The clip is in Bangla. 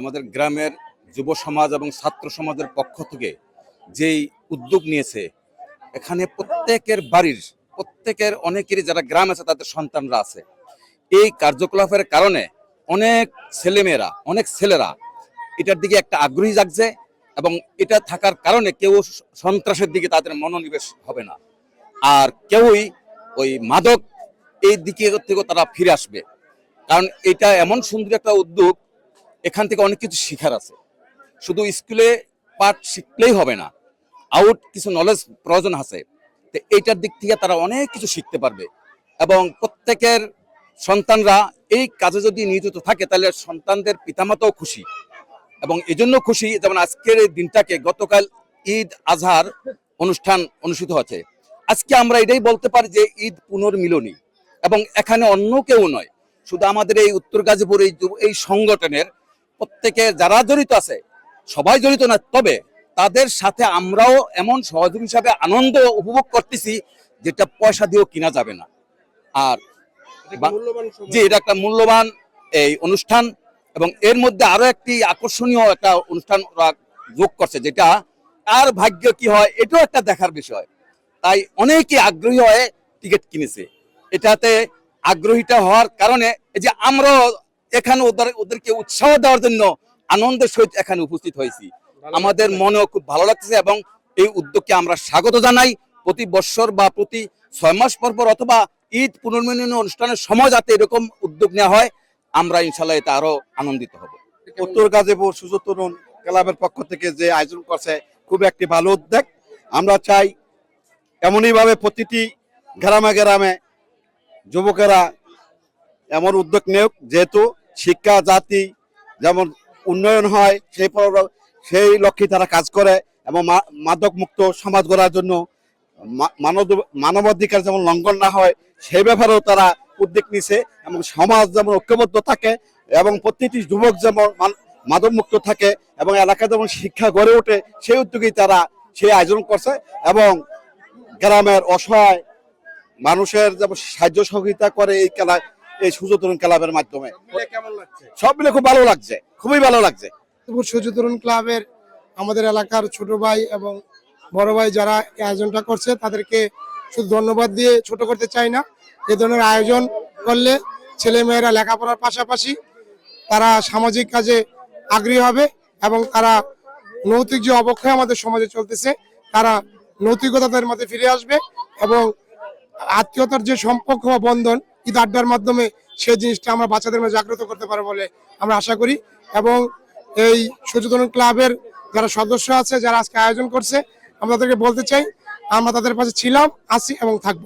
আমাদের গ্রামের যুব সমাজ এবং ছাত্র সমাজের পক্ষ থেকে যেই উদ্যোগ নিয়েছে, এখানে প্রত্যেকের বাড়ির, প্রত্যেকের অনেকেরই যারা গ্রাম আছে তাদের সন্তানরা আছে। এই কার্যকলাপের কারণে অনেক ছেলেমেয়েরা, অনেক ছেলেরা এটার দিকে একটা আগ্রহী জাগছে এবং এটা থাকার কারণে কেউ সন্ত্রাসের দিকে তাদের মনোনিবেশ হবে না। আর কেউই ওই মাদক এই দিকে থেকে তারা ফিরে আসবে। কারণ এটা এমন সুন্দর একটা উদ্যোগ এখান থেকে অনেক কিছু শিখার আছে। শুধু স্কুলে পাঠ শিখলেই হবে না, আউট কিছু নলেজ প্রয়োজন আছে। তো এইটার দিক থেকে তারা অনেক কিছু শিখতে পারবে এবং প্রত্যেকের সন্তানরা এই কাজে যদি নিয়োজিত থাকে, তাহলে সন্তানদের পিতামাতাও খুশি এবং এজন্য খুশি যেমন আজকের এই দিনটাকে গতকাল ঈদ আজহার অনুষ্ঠান অনুষ্ঠিত হচ্ছে আজকে আমরা এটাই বলতে পারি যে ঈদ পুনর্মিলনী এবং এখানে অন্য কেউ নয়, শুধু আমাদের এই উত্তর গাজীপুর এই সংগঠনের প্রত্যেকে যারা জড়িত আছে সবাই জড়িত না তবে তাদের সাথে আমরাও এমন সহযোগী হিসাবে আনন্দ উপভোগ করতেছি যেটা পয়সা দিয়েও কিনা যাবে না। আর জি এটা একটা মূল্যবান এই অনুষ্ঠান এবং এর মধ্যে আরও একটি আকর্ষণীয় একটা অনুষ্ঠান ওরা যোগ করছে যেটা আর ভাগ্য কি হয় এটাও একটা দেখার বিষয়। তাই অনেকে আগ্রহী হয়ে টিকিট কিনেছে। এটাতে আগ্রহীটা হওয়ার কারণে এই যে আমরা এখানে ওদের ওদেরকে উৎসাহ দেওয়ার জন্য আনন্দের সহিত এখানে উপস্থিত হয়েছি। আমাদের মনেও খুব ভালো লাগতেছে এবং এই উদ্যোগকে আমরা স্বাগত জানাই। প্রতি বৎসর বা প্রতি ছয় মাস পর পর অথবা ঈদ পুনর্মিলনী অনুষ্ঠানের সময় যাতে এরকম উদ্যোগ নেওয়া হয় আমরা ইনশাল্লাহ এতে আরও আনন্দিত হব। উত্তর গাজীপুর সুযোগ তরুণ ক্লাবের পক্ষ থেকে যে আয়োজন করছে খুব একটি ভালো উদ্যোগ। আমরা চাই এমনই ভাবে প্রতিটি গ্রামে গ্রামে যুবকেরা এমন উদ্যোগ নেওক যেহেতু শিক্ষা, জাতি যেমন উন্নয়ন হয়, সেই সেই লক্ষ্যে তারা কাজ করে এবং মাদক মুক্ত সমাজ গড়ার জন্য মানব, মানবাধিকার যেমন লঙ্ঘন না হয়, সেই ব্যাপারেও তারা উদ্যোগ নিছে এবং সমাজ যেমন ঐক্যবদ্ধ থাকে এবং প্রতিটি যুবক যেমন মান- মাদক মুক্ত থাকে এবং এলাকায় যেমন শিক্ষা গড়ে ওঠে, সেই উদ্যোগেই তারা সেই আয়োজন করছে এবং গ্রামের অসহায় মানুষের যেমন সাহায্য সহযোগিতা করে এই খেলা এই সুযোতরণ ক্লাবের মাধ্যমে। কেমন লাগছে? সব মিলে খুব ভালো লাগছে খুবই ভালো লাগছে। সচেতন ক্লাবের আমাদের এলাকার ছোট ভাই এবং বড় ভাই যারা এই আয়োজনটা করছে তাদেরকে শুধু ধন্যবাদ দিয়ে ছোট করতে চাই না। এ ধরনের আয়োজন করলে ছেলে মেয়েরা লেখাপড়ার পাশাপাশি তারা সামাজিক কাজে আগ্রহী হবে এবং তারা নৈতিক যে অবক্ষয় আমাদের সমাজে চলতেছে তারা নৈতিকতাদের মধ্যে ফিরে আসবে এবং আত্মীয়তার যে সম্পর্ক বা বন্ধন ঈদ আড্ডার মাধ্যমে সেই জিনিসটা আমরা বাচ্চাদের মধ্যে জাগ্রত করতে পারব বলে আমরা আশা করি। এবং এই সচেতন ক্লাবের যারা সদস্য আছে, যারা আজকে আয়োজন করছে, আমরা তাদেরকে বলতে চাই, আমরা তাদের পাশে ছিলাম, আছি এবং থাকব।